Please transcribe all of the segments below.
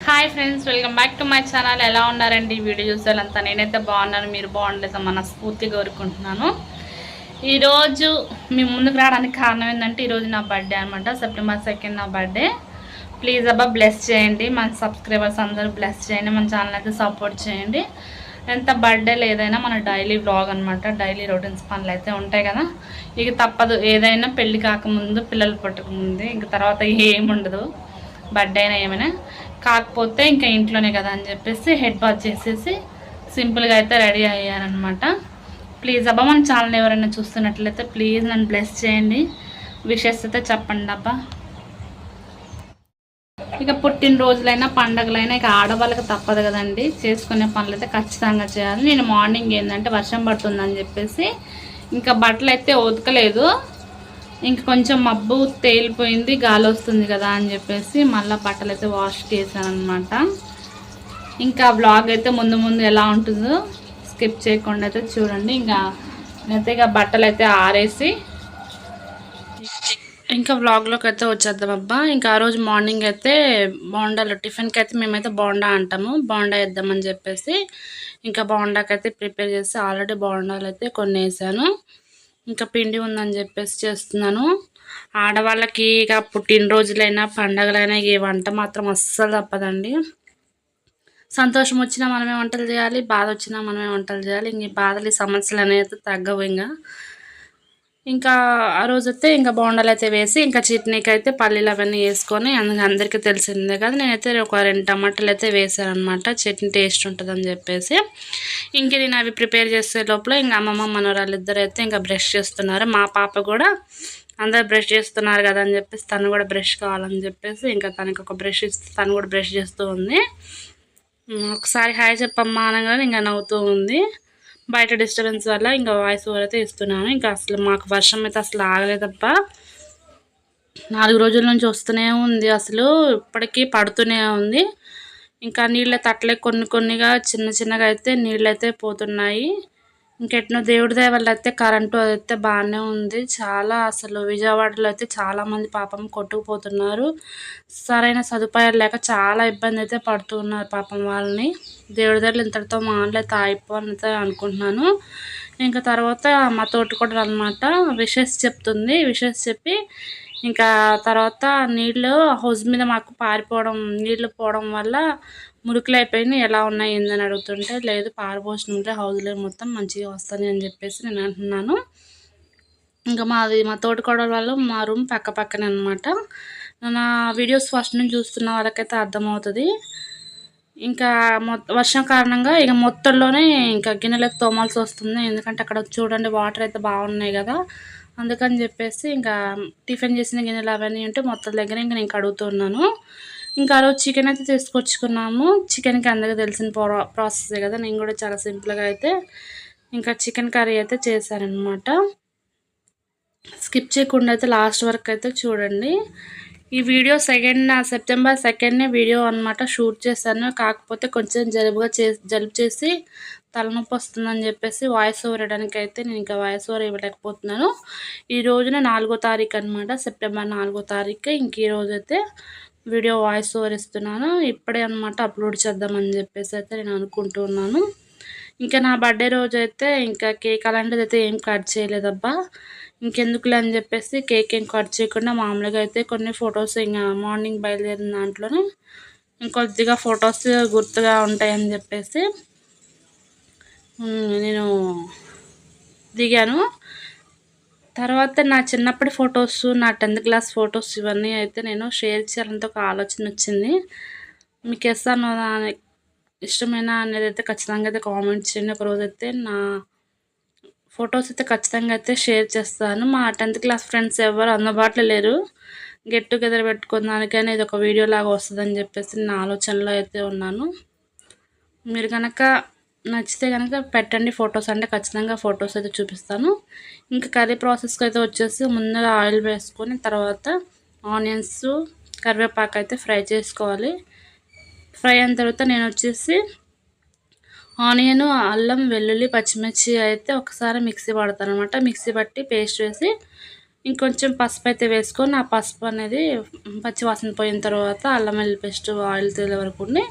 Hi friends welcome back to my channel ఎలా ఉన్నారండి ఈ వీడియో చూసేలంతా నేనైతే బాగున్నాను మీరు బాగుండలేదు మనస్ఫూర్తిగా కోరుకుంటున్నాను. ఈరోజు మీ ముందుకు రావడానికి కారణం ఏంటంటే ఈరోజు నా బర్త్డే అనమాట సెప్టెంబర్ సెకండ్ నా బర్త్డే ప్లీజ్ అబ్బా బ్లెస్ చేయండి. మన సబ్స్క్రైబర్స్ అందరూ బ్లెస్ చేయండి. మన ఛానల్ అయితే సపోర్ట్ చేయండి. ఎంత బర్త్డే ఏదైనా మన డైలీ వ్లాగ్ అనమాట డైలీ రొటీన్స్ పనులు అయితే ఉంటాయి కదా. ఇక తప్పదు. ఏదైనా పెళ్ళి కాకముందు పిల్లలు పుట్టకముందు ఇంక తర్వాత ఏముండదు. బర్త్డే అయినా ఏమైనా. కాకపోతే ఇంకా ఇంట్లోనే కదా అని చెప్పేసి హెడ్ బాత్ చేసేసి సింపుల్గా అయితే రెడీ అయ్యారనమాట ప్లీజ్ అబ్బా మన ఛానల్ ఎవరైనా చూస్తున్నట్లయితే ప్లీజ్ నన్ను బ్లెస్ చేయండి. విషెస్ అయితే చెప్పండి అబ్బా. ఇక పుట్టినరోజులైనా పండగలైనా ఇక ఆడవాళ్ళకి తప్పదు కదండి. చేసుకునే పనులు అయితే ఖచ్చితంగా చేయాలి. నేను మార్నింగ్ ఏంటంటే వర్షం పడుతుందని చెప్పేసి ఇంకా బట్టలు అయితే ఉతకలేదు. ఇంక కొంచెం మబ్బు తేలిపోయింది గాలి వస్తుంది కదా అని చెప్పేసి మళ్ళీ బట్టలు అయితే వాష్ చేశాను అనమాట ఇంకా బ్లాగ్ అయితే ముందు ముందు ఎలా ఉంటుందో స్కిప్ చేయకుండా అయితే చూడండి. ఇంకా నేనైతే ఇక బట్టలు అయితే ఆరేసి ఇంకా వ్లాగ్లోకి అయితే వచ్చేద్దాం అబ్బా. ఇంకా ఆ రోజు మార్నింగ్ అయితే బోండాలు టిఫిన్కి అయితే మేమైతే బోండా అంటాము. బోండా వేద్దామని చెప్పేసి ఇంకా బోండాకి అయితే ప్రిపేర్ చేసి ఆల్రెడీ బోండాలు అయితే కొన్ని వేసాను ఇంకా పిండి ఉందని చెప్పేసి చేస్తున్నాను. ఆడవాళ్ళకి ఇక పుట్టినరోజులైనా పండగలైనా ఈ వంట మాత్రం అస్సలు తప్పదండి. సంతోషం వచ్చినా మనమే వంటలు చేయాలి బాధ వచ్చినా మనమే వంటలు చేయాలి. ఇంక బాధలు సమస్యలు అనేది తగ్గవు ఇంకా. ఇంకా ఆ రోజైతే ఇంకా బోండాలు అయితే వేసి ఇంకా చట్నీకి అయితే పల్లీలు అవన్నీ వేసుకొని అందరికీ తెలిసిందే కదా. నేనైతే ఒక రెండు టమాటాలు అయితే వేసాను అనమాట చట్నీ టేస్ట్ ఉంటుందని చెప్పేసి. ఇంక నేను అవి ప్రిపేర్ చేసే లోపల ఇంకా అమ్మమ్మ మనవరాలు ఇద్దరు అయితే ఇంకా బ్రష్ చేస్తున్నారు. మా పాప కూడా అందరు బ్రష్ చేస్తున్నారు కదా అని చెప్పేసి తను కూడా బ్రష్ కావాలని చెప్పేసి ఇంకా తనకు ఒక బ్రష్ ఇస్తే తను కూడా బ్రష్ చేస్తూ ఉంది. ఒకసారి హాయ్ చెప్పమ్మా అనగానే ఇంకా నవ్వుతూ ఉంది. బయట డిస్టర్బెన్స్ వల్ల ఇంకా వాయిస్ ఓవర్ అయితే ఇస్తున్నాను. ఇంకా అసలు మాకు వర్షం అయితే అసలు ఆగలేదప్ప నాలుగు రోజుల నుంచి వస్తూనే ఉంది అసలు. ఇప్పటికీ పడుతూనే ఉంది. ఇంకా నీళ్ళ తట్టలే కొన్ని కొన్నిగా చిన్న చిన్నగా అయితే నీళ్ళు అయితే పోతున్నాయి. ఇంకెట్నో దేవుడి దయ వల్ల అయితే కరెంటు అయితే బాగానే ఉంది. చాలా అసలు విజయవాడలో అయితే చాలామంది పాపం కొట్టుకుపోతున్నారు. సరైన సదుపాయాలు లేక చాలా ఇబ్బంది అయితే పడుతున్నారు పాపం వాళ్ళని. దేవుడి దగ్గర ఇంతటితో మానలైతే అయిపోవాలని అనుకుంటున్నాను. ఇంకా తర్వాత మా తోటికోడలు అనమాట విషెస్ చెప్తుంది. విషెస్ చెప్పి ఇంకా తర్వాత నీళ్ళు హౌస్ మీద మాకు పారిపోవడం నీళ్ళు పోవడం వల్ల మురుకులు అయిపోయినాయి ఎలా ఉన్నాయి ఏందని అడుగుతుంటే లేదు పారపోసిన ఉంటే హౌస్లో మొత్తం మంచిగా వస్తుంది అని చెప్పేసి నేను అంటున్నాను. ఇంకా మాది మా తోటకోడల వాళ్ళు మా రూమ్ పక్క పక్కనే అనమాట నా వీడియోస్ ఫస్ట్ నుంచి చూస్తున్న వాళ్ళకైతే అర్థమవుతుంది. ఇంకా మొత్తం వర్షం కారణంగా ఇక మొత్తంలోనే ఇంకా గిన్నెలకు తోమాల్సి వస్తుంది. ఎందుకంటే అక్కడ చూడండి వాటర్ అయితే బాగున్నాయి కదా. అందుకని చెప్పేసి ఇంకా టిఫిన్ చేసిన గిన్నెలు అవన్నీ ఉంటే మొత్తం దగ్గర ఇంకా నేను కడుగుతున్నాను ఇంకా ఆ రోజు చికెన్ అయితే తీసుకొచ్చుకున్నాము. చికెన్కి అందరికీ తెలిసిన ప్రాసెసే కదా నేను కూడా చాలా సింపుల్గా అయితే ఇంకా చికెన్ కర్రీ అయితే చేశానమాట స్కిప్ చేయకుండా అయితే లాస్ట్ వరకు అయితే చూడండి. ఈ వీడియో సెకండ్ సెప్టెంబర్ సెకండ్నే వీడియో అనమాట షూట్ చేశాను. కాకపోతే కొంచెం జలుబుగా చే జలుబు చేసి తలనొప్పి వస్తుందని చెప్పేసి వాయిస్ ఓవర్ ఇవ్వడానికి అయితే నేను ఇంకా వాయిస్ ఓవర్ ఇవ్వలేకపోతున్నాను. ఈ రోజున నాలుగో తారీఖు అనమాట సెప్టెంబర్ నాలుగో తారీఖు. ఇంక ఈ రోజు అయితే వీడియో వాయిస్ ఓవర్ ఇస్తున్నాను. ఇప్పుడే అనమాట అప్లోడ్ చేద్దామని చెప్పేసి అయితే నేను అనుకుంటున్నాను ఇంకా నా బర్త్డే రోజు అయితే ఇంకా కేక్ అలాంటిది అయితే ఏం కట్ చేయలేదబ్బా. ఇంకెందుకులే అని చెప్పేసి కేక్ ఏం కట్ చేయకుండా మామూలుగా అయితే కొన్ని ఫొటోస్ ఇంకా మార్నింగ్ బయలుదేరిన దాంట్లోనే ఇంకొద్దిగా ఫొటోస్ గుర్తుగా ఉంటాయని చెప్పేసి నేను దిగాను. తర్వాత నా చిన్నప్పటి ఫొటోస్ నా టెన్త్ క్లాస్ ఫొటోస్ ఇవన్నీ అయితే నేను షేర్ చేయాలంత ఒక ఆలోచన వచ్చింది. మీకు ఎస్తాను ఇష్టమైన అనేది అయితే ఖచ్చితంగా అయితే కామెంట్ చేయండి. ఒకరోజు అయితే నా ఫొటోస్ అయితే ఖచ్చితంగా అయితే షేర్ చేస్తాను. మా టెన్త్ క్లాస్ ఫ్రెండ్స్ ఎవరు అందుబాటులో లేరు. గెట్ టుగెదర్ పెట్టుకున్నానికైనా ఇది ఒక వీడియో లాగా వస్తుందని చెప్పేసి నా ఆలోచనలో అయితే ఉన్నాను. మీరు కనుక నచ్చితే కనుక పెట్టండి ఫొటోస్. అంటే ఖచ్చితంగా ఫొటోస్ అయితే చూపిస్తాను. ఇంకా కర్రీ ప్రాసెస్కి అయితే వచ్చేసి ముందుగా ఆయిల్ వేసుకొని తర్వాత ఆనియన్స్ కరివేపాకు అయితే ఫ్రై చేసుకోవాలి. ఫ్రై అయిన తర్వాత నేను వచ్చేసి ఆనియన్ అల్లం వెల్లుల్లి పచ్చిమిర్చి అయితే ఒకసారి మిక్సీ పడతాను అనమాట మిక్సీ పట్టి పేస్ట్ వేసి ఇంకొంచెం పసుపు అయితే వేసుకొని ఆ పసుపు అనేది పచ్చి వాసన పోయిన తర్వాత అల్లం వెల్లుల్లి పేస్ట్ ఆయిల్ తేలే వరకు ఉండి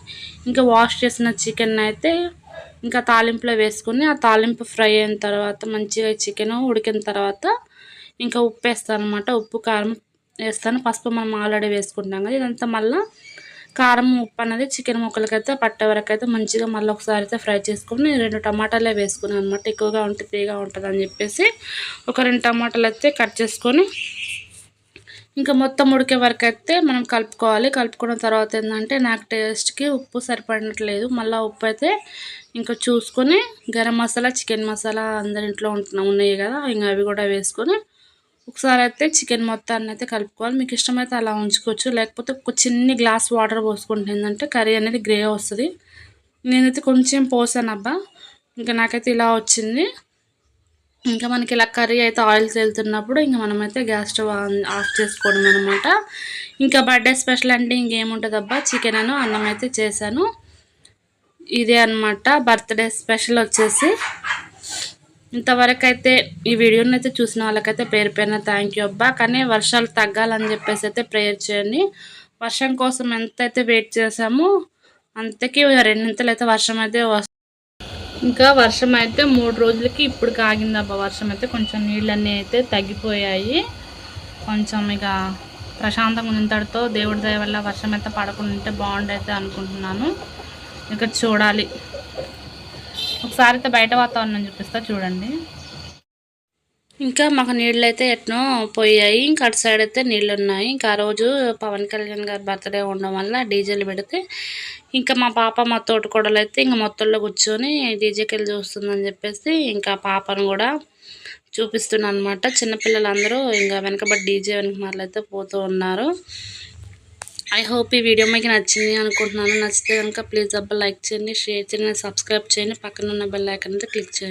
ఇంకా వాష్ చేసిన చికెన్ అయితే ఇంకా తాలింపులో వేసుకుని ఆ తాలింపు ఫ్రై అయిన తర్వాత మంచిగా చికెన్ ఉడికిన తర్వాత ఇంకా ఉప్పు వేస్తాను అనమాట ఉప్పు కారం వేస్తాను. పసుపు మనం ఆల్రెడీ వేసుకుంటాం కదా. ఇదంతా మళ్ళీ కారం ఉప్పు అనేది చికెన్ ముక్కలకైతే పట్టే వరకు అయితే మంచిగా మళ్ళీ ఒకసారి అయితే ఫ్రై చేసుకుని రెండు టమాటాలే వేసుకున్నాను అనమాట ఎక్కువగా ఉంటే తీగా ఉంటుంది అని చెప్పేసి ఒక రెండు టమాటాలు అయితే కట్ చేసుకొని ఇంకా మొత్తం ఉడికే వరకు అయితే మనం కలుపుకోవాలి. కలుపుకున్న తర్వాత ఏంటంటే నాకు టేస్ట్కి ఉప్పు సరిపడట్లేదు. మళ్ళీ ఉప్పు అయితే ఇంకా చూసుకొని గరం మసాలా చికెన్ మసాలా అందరి ఇంట్లో ఉన్నాయి కదా. ఇంకా అవి కూడా వేసుకొని ఒకసారి అయితే చికెన్ మొత్తాన్ని అయితే కలుపుకోవాలి. మీకు ఇష్టమైతే అలా ఉంచుకోవచ్చు. లేకపోతే ఒక చిన్ని గ్లాస్ వాటర్ పోసుకుంటే ఏంటంటే కర్రీ అనేది గ్రే వస్తుంది. నేనైతే కొంచెం పోసాను అబ్బా. ఇంకా నాకైతే ఇలా వచ్చింది. ఇంకా మనకి ఇలా కర్రీ అయితే ఆయిల్స్ వెళ్తున్నప్పుడు ఇంకా మనమైతే గ్యాస్ స్టవ్ ఆఫ్ చేసుకోవడం అనమాట ఇంకా బర్త్డే స్పెషల్ అంటే ఇంకేముంటుంది అబ్బా చికెన్ అను అన్నం అయితే చేశాను. ఇదే అనమాట బర్త్డే స్పెషల్ వచ్చేసి. ఇంతవరకు అయితే ఈ వీడియోని అయితే చూసిన వాళ్ళకైతే పేరు పేరున థ్యాంక్ యూ అబ్బా. కానీ వర్షాలు తగ్గాలని చెప్పేసి అయితే ప్రేయర్ చేయండి. వర్షం కోసం ఎంతైతే వెయిట్ చేసామో అంతకీ రెండింతలు అయితే వర్షం అయితే ఇంకా వర్షం అయితే మూడు రోజులకి ఇప్పుడు కాగిందబ్బా వర్షం అయితే. కొంచెం నీళ్ళన్నీ అయితే తగ్గిపోయాయి. కొంచెం ఇక ప్రశాంతంగా ఇంతటితో దేవుడి దయ వల్ల వర్షం అయితే పడకుండా ఉంటే బాగుండైతే అనుకుంటున్నాను. ఇక చూడాలి. ఒకసారి అయితే బయట వాతావరణం చూపిస్తా చూడండి. ఇంకా మాకు నీళ్ళు అయితే ఎట్నో పోయాయి. ఇంకా అటు సైడ్ అయితే నీళ్ళు ఉన్నాయి ఇంకా ఆ రోజు పవన్ కళ్యాణ్ గారి బర్త్డే ఉండడం వల్ల డీజేలు పెడితే ఇంకా మా పాప మా తోటకోడలు అయితే ఇంకా మొత్తంలో కూర్చొని డీజేకి వెళ్ళి చూస్తుందని చెప్పేసి ఇంకా పాపను కూడా చూపిస్తున్నాను అనమాట చిన్నపిల్లలందరూ ఇంకా వెనకబడి డీజే వెనక అయితే పోతూ ఉన్నారు. ఐ హోప్ ఈ వీడియో మీకు నచ్చింది అనుకుంటున్నాను. నచ్చితే కనుక ప్లీజ్ అబ్బా లైక్ చేయండి షేర్ చేయండి సబ్స్క్రైబ్ చేయండి. పక్కన ఉన్న బెల్ ఐకన్ అయితే క్లిక్ చేయండి.